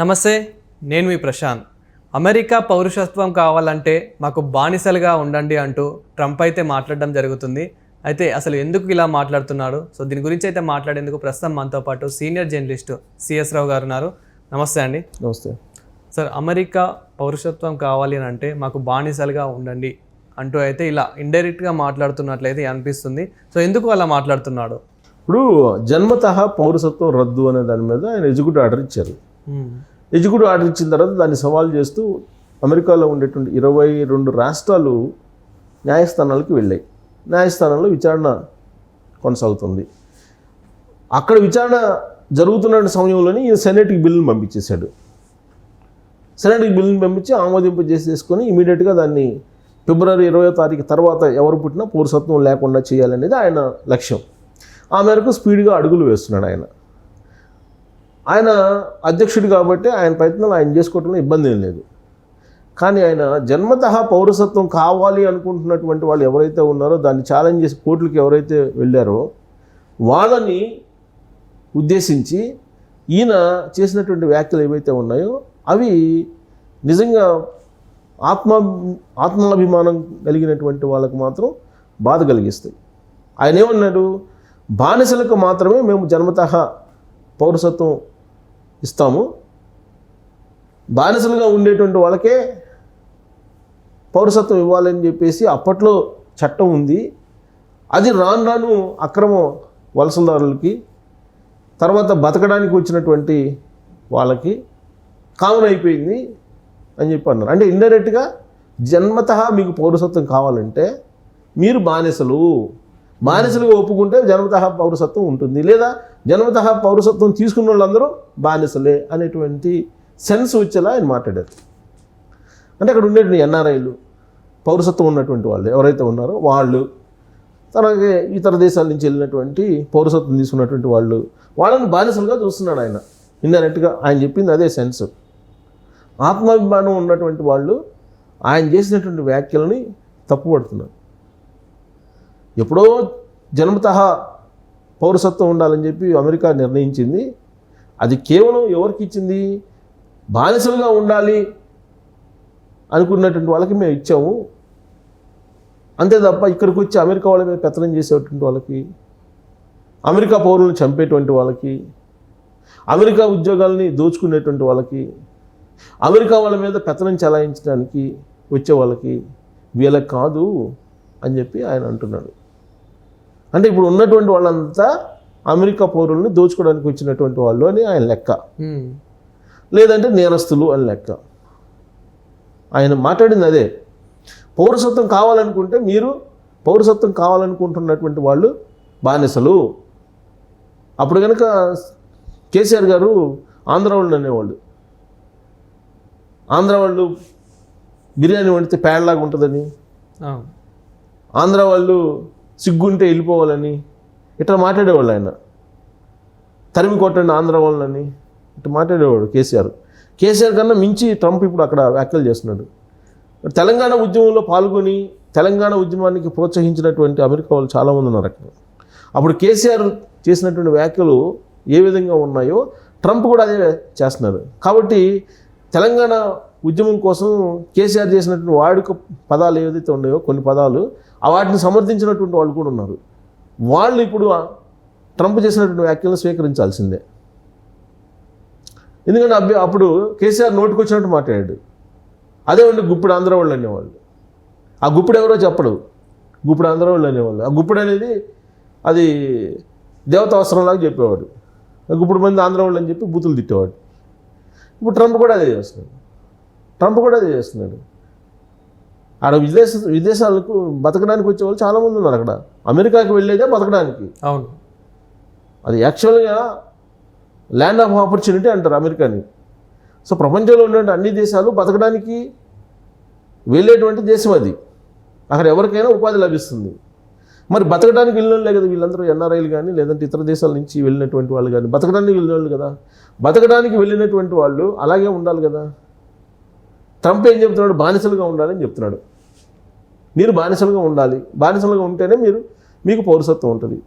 నమస్తే నేను మీ ప్రశాంత్. అమెరికా పౌరుషత్వం కావాలంటే మాకు బానిసలుగా ఉండండి అంటూ ట్రంప్ అయితే మాట్లాడడం జరుగుతుంది. అయితే అసలు ఎందుకు ఇలా మాట్లాడుతున్నాడు సో దీని గురించి అయితే మాట్లాడేందుకు ప్రస్తుతం మనతో పాటు సీనియర్ జర్నలిస్టు సిఎస్ రావు గారు ఉన్నారు. నమస్తే అండి. నమస్తే. సార్ అమెరికా పౌరుషత్వం కావాలి అని అంటే మాకు బానిసలుగా ఉండండి అంటూ అయితే ఇలా ఇండైరెక్ట్గా మాట్లాడుతున్నట్లయితే అనిపిస్తుంది. సో ఎందుకు అలా మాట్లాడుతున్నాడు? ఇప్పుడు జన్మత పౌరసత్వం రద్దు అనే దాని మీద ఆయన ఎగ్జిక్యూటివ్ ఆర్డర్ ఇచ్చారు. యజకుడు ఆర్డర్ ఇచ్చిన తర్వాత దాన్ని సవాల్ చేస్తూ అమెరికాలో ఉండేటువంటి ఇరవై రెండు రాష్ట్రాలు న్యాయస్థానాలకు వెళ్ళాయి. న్యాయస్థానంలో విచారణ కొనసాగుతుంది. అక్కడ విచారణ జరుగుతున్న సమయంలోనే ఈయన సెనేట్కి బిల్లును పంపించేశాడు. సెనేట్కి బిల్లుని పంపించి ఆమోదింప చేసేసుకొని ఇమీడియట్గా దాన్ని ఫిబ్రవరి ఇరవై తారీఖు తర్వాత ఎవరు పుట్టినా పౌరసత్వం లేకుండా చేయాలనేది ఆయన లక్ష్యం. ఆ మేరకు స్పీడ్గా అడుగులు వేస్తున్నాడు ఆయన. ఆయన అధ్యక్షుడు కాబట్టి ఆయన ప్రయత్నాలు ఆయన చేసుకోవటంలో ఇబ్బంది ఏం లేదు. కానీ ఆయన జన్మత పౌరసత్వం కావాలి అనుకుంటున్నటువంటి వాళ్ళు ఎవరైతే ఉన్నారో దాన్ని ఛాలెంజ్ చేసి కోర్టులకు ఎవరైతే వెళ్ళారో వాళ్ళని ఉద్దేశించి ఈయన చేసినటువంటి వ్యాఖ్యలు ఏవైతే ఉన్నాయో అవి నిజంగా ఆత్మ ఆత్మాభిమానం కలిగినటువంటి వాళ్ళకు మాత్రం బాధ కలిగిస్తాయి. ఆయన ఏమన్నాడు? బానిసలకు మాత్రమే మేము జన్మత పౌరసత్వం ఇస్తాము. బానిసలుగా ఉండేటువంటి వాళ్ళకే పౌరసత్వం ఇవ్వాలని చెప్పేసి అప్పట్లో చట్టం ఉంది. అది రాను రాను అక్రమం వలసదారులకి తర్వాత బతకడానికి వచ్చినటువంటి వాళ్ళకి కామన్ అయిపోయింది అని చెప్పి అన్నారు. అంటే ఇండైరెక్ట్గా జన్మత మీకు పౌరసత్వం కావాలంటే మీరు బానిసలు. బానిసలుగా ఒప్పుకుంటే జన్మత పౌరసత్వం ఉంటుంది. లేదా జన్మత పౌరసత్వం తీసుకున్న వాళ్ళందరూ బానిసలే అనేటువంటి సెన్స్ వచ్చేలా ఆయన మాట్లాడారు. అంటే అక్కడ ఉండేటువంటి ఎన్ఆర్ఐలు పౌరసత్వం ఉన్నటువంటి వాళ్ళు. ఎవరైతే ఉన్నారో వాళ్ళు అలాగే ఇతర దేశాల నుంచి వెళ్ళినటువంటి పౌరసత్వం తీసుకున్నటువంటి వాళ్ళు వాళ్ళని బానిసలుగా చూస్తున్నాడు ఆయన. ఇండైరెక్ట్గా ఆయన చెప్పింది అదే సెన్స్. ఆత్మాభిమానం ఉన్నటువంటి వాళ్ళు ఆయన చేసినటువంటి వ్యాఖ్యలని తప్పుపడుతున్నారు. ఎప్పుడో జన్మత పౌరసత్వం ఉండాలని చెప్పి అమెరికా నిర్ణయించింది. అది కేవలం ఎవరికి ఇచ్చింది? బానిసలుగా ఉండాలి అనుకున్నటువంటి వాళ్ళకి మేము ఇచ్చాము. అంతే తప్ప ఇక్కడికి వచ్చి అమెరికా వాళ్ళ మీద పెత్తనం చేసేటువంటి వాళ్ళకి అమెరికా పౌరులను చంపేటువంటి వాళ్ళకి అమెరికా ఉద్యోగాల్ని దోచుకునేటువంటి వాళ్ళకి అమెరికా వాళ్ళ మీద పెత్తనం చెలాయించడానికి వచ్చే వాళ్ళకి వీళ్ళకి కాదు అని చెప్పి ఆయన అంటున్నాడు. అంటే ఇప్పుడు ఉన్నటువంటి వాళ్ళంతా అమెరికా పౌరుల్ని దోచుకోవడానికి వచ్చినటువంటి వాళ్ళు అని ఆయన లెక్క. లేదంటే నేరస్తులు అని లెక్క. ఆయన మాట్లాడింది అదే. పౌరసత్వం కావాలనుకుంటే మీరు పౌరసత్వం కావాలనుకుంటున్నటువంటి వాళ్ళు బానిసలు. అప్పుడు కనుక కేసీఆర్ గారు ఆంధ్ర వాళ్ళు అనేవాళ్ళు. ఆంధ్ర వాళ్ళు బిర్యానీ వండితే పేడలాగా ఉంటుందని. ఆంధ్ర వాళ్ళు సిగ్గుంటే వెళ్ళిపోవాలని ఇట్లా మాట్లాడేవాళ్ళు ఆయన. తరిమి కొట్టండి ఆంధ్ర వాళ్ళని ఇట్లా మాట్లాడేవాడు కేసీఆర్. కేసీఆర్ కన్నా మించి ట్రంప్ ఇప్పుడు అక్కడ వ్యాఖ్యలు చేస్తున్నాడు. తెలంగాణ ఉద్యమంలో పాల్గొని తెలంగాణ ఉద్యమానికి ప్రోత్సహించినటువంటి అమెరికా వాళ్ళు చాలామంది ఉన్నారు అక్కడ. అప్పుడు కేసీఆర్ చేసినటువంటి వ్యాఖ్యలు ఏ విధంగా ఉన్నాయో ట్రంప్ కూడా అదే చేస్తున్నారు కాబట్టి తెలంగాణ ఉద్యమం కోసం కేసీఆర్ చేసినటువంటి వాడుక పదాలు ఏదైతే ఉన్నాయో కొన్ని పదాలు వాటిని సమర్థించినటువంటి వాళ్ళు కూడా ఉన్నారు. వాళ్ళు ఇప్పుడు ట్రంప్ చేసినటువంటి వ్యాఖ్యలను స్వీకరించాల్సిందే. ఎందుకంటే అబ్బి అప్పుడు కేసీఆర్ నోటుకు వచ్చినట్టు మాట్లాడాడు. అదే ఉండి గుప్పుడు ఆంధ్ర వాళ్ళు అనేవాళ్ళు. ఆ గుప్పుడు ఎవరో చెప్పడు. గుప్పుడు ఆంధ్ర వాళ్ళు అనేవాళ్ళు. ఆ గుప్పుడు అనేది అది దేవత అవసరంలాగా చెప్పేవాడు. ఆ గుప్పుడు మంది ఆంధ్ర వాళ్ళు అని చెప్పి బూతులు తిట్టేవాడు. ఇప్పుడు ట్రంప్ కూడా అదే చేస్తున్నాడు. ట్రంప్ కూడా అదే చేస్తున్నాడు. ఆడ విదేశ విదేశాలకు బతకడానికి వచ్చే వాళ్ళు చాలామంది ఉన్నారు అక్కడ. అమెరికాకి వెళ్ళేదే బతకడానికి. అవును. అది యాక్చువల్గా ల్యాండ్ ఆఫ్ ఆపర్చునిటీ అంటారు అమెరికాని. సో ప్రపంచంలో ఉన్నటువంటి అన్ని దేశాలు బతకడానికి వెళ్ళేటువంటి దేశం అది. అక్కడ ఎవరికైనా ఉపాధి లభిస్తుంది. మరి బతకడానికి వెళ్ళినోళ్ళే కదా వీళ్ళందరూ ఎన్ఆర్ఐలు కానీ లేదంటే ఇతర దేశాల నుంచి వెళ్ళినటువంటి వాళ్ళు కానీ. బతకడానికి వెళ్ళినోళ్ళు కదా. బతకడానికి వెళ్ళినటువంటి వాళ్ళు అలాగే ఉండాలి కదా. ట్రంప్ ఏం చెప్తున్నాడు? బానిసలుగా ఉండాలని చెప్తున్నాడు. మీరు బానిసలుగా ఉండాలి. బానిసలుగా ఉంటేనే మీరు మీకు పౌరసత్వం ఉంటుంది.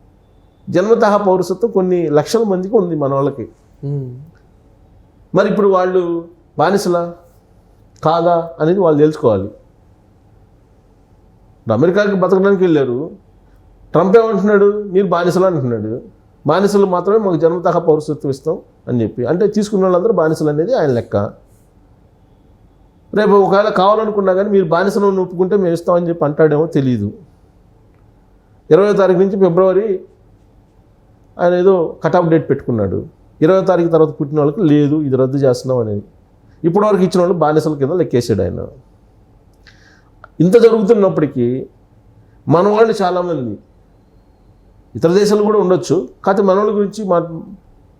జన్మతః పౌరసత్వం కొన్ని లక్షల మందికి ఉంది మన వాళ్ళకి. మరి ఇప్పుడు వాళ్ళు బానిసలా? కాదా అనేది వాళ్ళు తెలుసుకోవాలి. ఇప్పుడు అమెరికాకి బతకడానికి వెళ్ళారు. ట్రంప్ ఏమంటున్నాడు? మీరు బానిసలు అంటున్నాడు. బానిసలు మాత్రమే మాకు జన్మతహ పౌరసత్వం ఇస్తాం అని చెప్పి. అంటే తీసుకున్న వాళ్ళందరూ బానిసలు అనేది ఆయన లెక్క. రేపు ఒకవేళ కావాలనుకున్నా కానీ మీరు బానిసలను ఒప్పుకుంటే మేము ఇస్తామని చెప్పి అంటాడేమో తెలియదు ఇరవై తారీఖు నుంచి ఫిబ్రవరి ఆయన ఏదో కట్ ఆఫ్ డేట్ పెట్టుకున్నాడు. ఇరవై తారీఖు తర్వాత పుట్టిన వాళ్ళకి లేదు ఇది రద్దు చేస్తున్నాం అనేది. ఇప్పటివరకు ఇచ్చిన వాళ్ళు బానిసల కింద లెక్కేసాడు ఆయన. ఇంత జరుగుతున్నప్పటికీ మన వాళ్ళు చాలామంది ఇతర దేశాలు కూడా ఉండొచ్చు కాకపోతే మన వాళ్ళ గురించి మా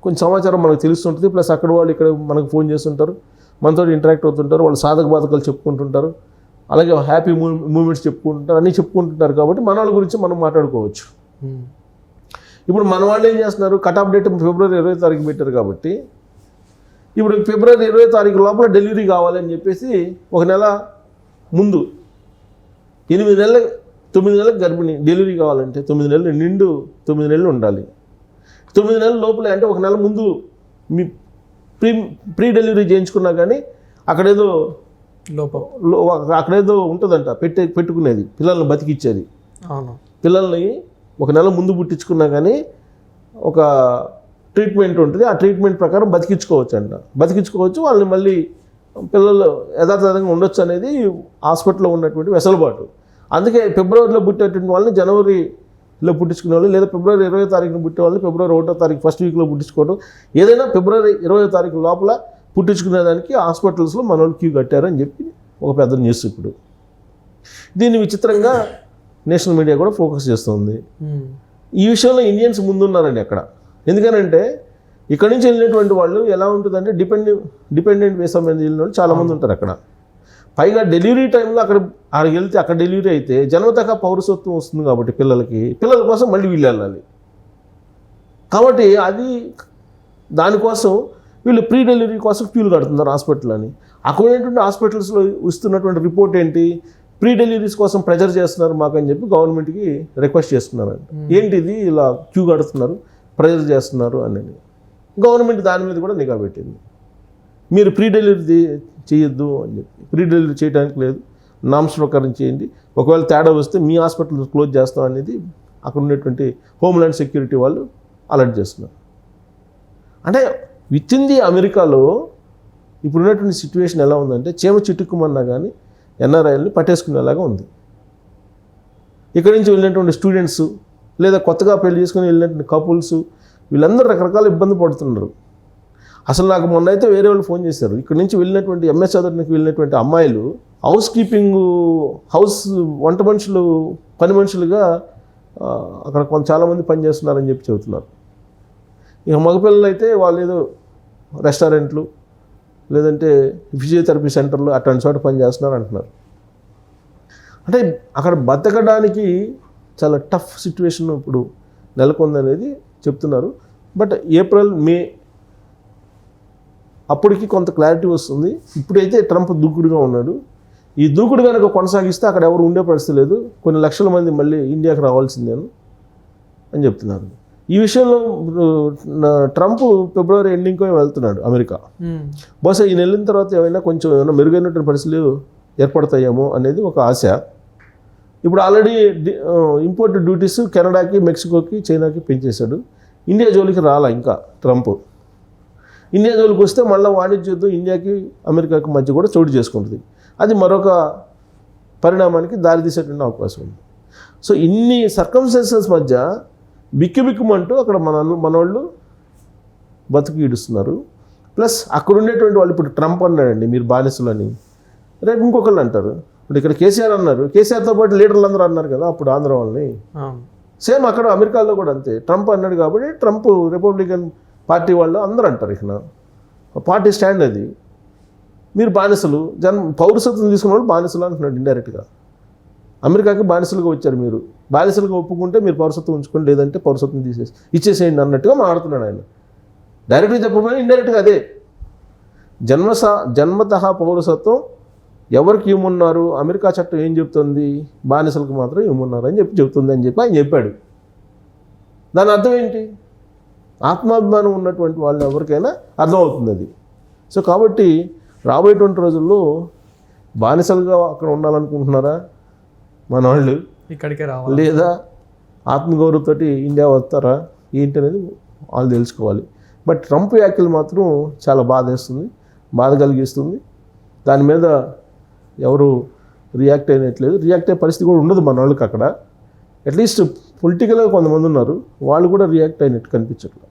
కొంచెం సమాచారం మనకు తెలుస్తుంటుంది ప్లస్ అక్కడ వాళ్ళు ఇక్కడ మనకు ఫోన్ చేస్తుంటారు. మనతో ఇంటరాక్ట్ అవుతుంటారు వాళ్ళు సాధక బాధకాలు చెప్పుకుంటుంటారు అలాగే హ్యాపీ మూమెంట్స్ చెప్పుకుంటుంటారు అన్నీ చెప్పుకుంటుంటారు కాబట్టి మన వాళ్ళ గురించి మనం మాట్లాడుకోవచ్చు. ఇప్పుడు మన వాళ్ళు ఏం చేస్తున్నారు కట్ ఆఫ్ డేట్ ఫిబ్రవరి ఇరవై తారీఖు పెట్టారు కాబట్టి ఇప్పుడు ఫిబ్రవరి ఇరవై తారీఖు లోపల డెలివరీ కావాలని చెప్పేసి ఒక నెల ముందు ఎనిమిది నెలల తొమ్మిది నెలలకు గర్భిణి డెలివరీ కావాలంటే తొమ్మిది నెలలు నిండు తొమ్మిది నెలలు ఉండాలి. తొమ్మిది నెలల లోపలే అంటే ఒక నెల ముందు మీ ప్రీ ప్రీ డెలివరీ చేయించుకున్నా కానీ అక్కడేదో లోపం. అక్కడేదో ఉంటుందంట పెట్టే పెట్టుకునేది పిల్లల్ని బతికిచ్చేది. అవును. పిల్లల్ని ఒక నెల ముందు పుట్టించుకున్నా కానీ ఒక ట్రీట్మెంట్ ఉంటుంది ఆ ట్రీట్మెంట్ ప్రకారం బతికించుకోవచ్చు అంట బతికించుకోవచ్చు వాళ్ళని మళ్ళీ పిల్లలు యథాతథంగా ఉండొచ్చు అనేది హాస్పిటల్లో ఉన్నటువంటి వెసలుబాటు. అందుకే ఫిబ్రవరిలో పుట్టేటువంటి వాళ్ళని జనవరిలో పుట్టించుకునే వాళ్ళు లేదా ఫిబ్రవరి ఇరవై తారీఖున పుట్టే వాళ్ళని ఫిబ్రవరి ఒకటో తారీఖు ఫస్ట్ వీక్లో పుట్టించుకోవడం. ఏదైనా ఫిబ్రవరి ఇరవై తారీఖు లోపల పుట్టించుకునేదానికి హాస్పిటల్స్లో మన వాళ్ళు క్యూ కట్టారని చెప్పి ఒక పెద్ద న్యూస్ ఇప్పుడు. దీన్ని విచిత్రంగా నేషనల్ మీడియా కూడా ఫోకస్ చేస్తుంది. ఈ విషయంలో ఇండియన్స్ ముందున్నారండి అక్కడ. ఎందుకనంటే ఇక్కడ నుంచి వెళ్ళినటువంటి వాళ్ళు ఎలా ఉంటుందంటే డిపెండ్ డిపెండెంట్ వేసా మీద వెళ్ళిన వాళ్ళు చాలామంది ఉంటారు అక్కడ. పైగా డెలివరీ టైంలో అక్కడ అక్కడికి వెళ్తే అక్కడ డెలివరీ అయితే జన్మతక పౌరసత్వం వస్తుంది కాబట్టి పిల్లలకి పిల్లల కోసం మళ్ళీ వీళ్ళు వెళ్ళాలి. కాబట్టి అది దానికోసం వీళ్ళు ప్రీ డెలివరీ కోసం క్యూలు కడుతున్నారు హాస్పిటల్ అని. అక్కడ ఉన్నటువంటి హాస్పిటల్స్లో ఇస్తున్నటువంటి రిపోర్ట్ ఏంటి? ప్రీ డెలివరీస్ కోసం ప్రెజర్ చేస్తున్నారు మాకు అని చెప్పి గవర్నమెంట్కి రిక్వెస్ట్ చేస్తున్నారంట. ఏంటిది ఇలా క్యూ కడుతున్నారు ప్రెజర్ చేస్తున్నారు అనేది. గవర్నమెంట్ దాని మీద కూడా నిఘా పెట్టింది. మీరు ప్రీ డెలివరీ చేయొద్దు అని చెప్పి. ప్రీ డెలివరీ చేయడానికి లేదు. నామ్స్ ప్రకారం చేయండి. ఒకవేళ తేడా వస్తే మీ హాస్పిటల్ క్లోజ్ చేస్తాం అనేది అక్కడ ఉన్నటువంటి హోమ్ల్యాండ్ సెక్యూరిటీ వాళ్ళు అలర్ట్ చేస్తున్నారు. అంటే విత్ ఇన్ ది అమెరికాలో ఇప్పుడు ఉన్నటువంటి సిచ్యువేషన్ ఎలా ఉందంటే చీమ చిట్టుకుమన్నా కానీ ఎన్ఆర్ఐల్ని పట్టేసుకునేలాగా ఉంది. ఇక్కడి నుంచి వెళ్ళినటువంటి స్టూడెంట్స్ లేదా కొత్తగా పెళ్ళి చేసుకుని వెళ్ళినటువంటి కపుల్స్ వీళ్ళందరూ రకరకాల ఇబ్బంది పడుతున్నారు. అసలు నాకు మొన్న అయితే వేరే వాళ్ళు ఫోన్ చేశారు. ఇక్కడ నుంచి వెళ్ళినటువంటి ఎంఎస్ చదవడానికి వెళ్ళినటువంటి అమ్మాయిలు హౌస్ కీపింగ్ హౌస్ వంట మనుషులు పని మనుషులుగా అక్కడ కొంత చాలామంది పని చేస్తున్నారని చెప్పి చెబుతున్నారు. ఇక మగపిల్లలు అయితే వాళ్ళు ఏదో రెస్టారెంట్లు లేదంటే ఫిజియోథెరపీ సెంటర్లు అట్లాంటి చోట పని చేస్తున్నారు అంటున్నారు. అంటే అక్కడ బతకడానికి చాలా టఫ్ సిచ్యువేషన్ ఇప్పుడు నెలకొందనేది చెప్తున్నారు. బట్ ఏప్రిల్ మే అప్పటికి కొంత క్లారిటీ వస్తుంది. ఇప్పుడైతే ట్రంప్ దూకుడుగా ఉన్నాడు. ఈ దూకుడు కనుక కొనసాగిస్తే అక్కడ ఎవరు ఉండే పరిస్థితి లేదు. కొన్ని లక్షల మంది మళ్ళీ ఇండియాకి రావాల్సిందేను అని చెప్తున్నారు. ఈ విషయంలో ట్రంప్ ఫిబ్రవరి ఎండింగ్కో వెళ్తున్నాడు అమెరికా. బహుశా ఈయన వెళ్ళిన తర్వాత ఏమైనా కొంచెం ఏమైనా మెరుగైనటువంటి పరిస్థితులు ఏర్పడతాయేమో అనేది ఒక ఆశ. ఇప్పుడు ఆల్రెడీ ఇంపోర్ట్ డ్యూటీస్ కెనడాకి మెక్సికోకి చైనాకి పెంచేశాడు. ఇండియా జోలికి రాలా ఇంకా ట్రంప్? ఇండియా జోలికి వస్తే మళ్ళీ వాణిజ్య యుద్ధం ఇండియాకి అమెరికాకి మధ్య కూడా చోటు చేసుకుంటుంది. అది మరొక పరిణామానికి దారితీసేటువంటి అవకాశం ఉంది. సో ఇన్ని సర్కమ్స్టెన్సెస్ మధ్య బిక్కి బిక్కుమంటూ అక్కడ మన మనోళ్ళు బతుకు ఈడుస్తున్నారు. ప్లస్ అక్కడ ఉండేటువంటి వాళ్ళు ఇప్పుడు ట్రంప్ అన్నాడండి మీరు బానిసలని. రేపు ఇంకొకళ్ళు అంటారు. ఇప్పుడు ఇక్కడ కేసీఆర్ అన్నారు. కేసీఆర్తో పాటు లీడర్లు అందరూ అన్నారు కదా అప్పుడు ఆంధ్ర వాళ్ళని. సేమ్ అక్కడ అమెరికాలో కూడా అంతే. ట్రంప్ అన్నాడు కాబట్టి ట్రంప్ రిపబ్లికన్ పార్టీ వాళ్ళు అందరూ అంటారు ఇక పార్టీ స్టాండ్ అది. మీరు బానిసలు జన్ పౌరసత్వం తీసుకున్న వాళ్ళు బానిసలు అంటున్నాడు ఇండైరెక్ట్గా అమెరికాకి బానిసలుగా వచ్చారు మీరు. బానిసలుగా ఒప్పుకుంటే మీరు పౌరసత్వం ఉంచుకోండి లేదంటే పౌరసత్వం తీసేసి ఇచ్చేసేయండి అన్నట్టుగా మాట్లాడుతున్నాడు ఆయన. డైరెక్ట్గా చెప్పకపోయినా ఇండైరెక్ట్గా అదే. జన్మస జన్మతః పౌరసత్వం ఎవరికి ఇవ్వమన్నారు? అమెరికా చట్టం ఏం చెప్తుంది? బానిసలకు మాత్రం ఇవ్వమన్నారు అని చెప్పి చెప్తుంది అని చెప్పి ఆయన చెప్పాడు. దాని అర్థం ఏంటి? ఆత్మాభిమానం ఉన్నటువంటి వాళ్ళు ఎవరికైనా అర్థమవుతుంది అది. సో కాబట్టి రాబోయేటువంటి రోజుల్లో బానిసలుగా అక్కడ ఉండాలనుకుంటున్నారా? మన వాళ్ళు ఇక్కడికే రావాలి. లేదా ఆత్మగౌరవతోటి ఇండియా వస్తారా? ఏంటి అనేది వాళ్ళు తెలుసుకోవాలి. బట్ ట్రంప్ వ్యాఖ్యలు మాత్రం చాలా బాధేస్తుంది బాధ కలిగిస్తుంది. దాని మీద ఎవరు రియాక్ట్ అయినట్లేదు. రియాక్ట్ అయ్యే పరిస్థితి కూడా ఉండదు మన వాళ్ళకి అక్కడ. అట్లీస్ట్ పొలిటికల్గా కొంతమంది ఉన్నారు. వాళ్ళు కూడా రియాక్ట్ అయినట్టు కనిపించట్లేదు.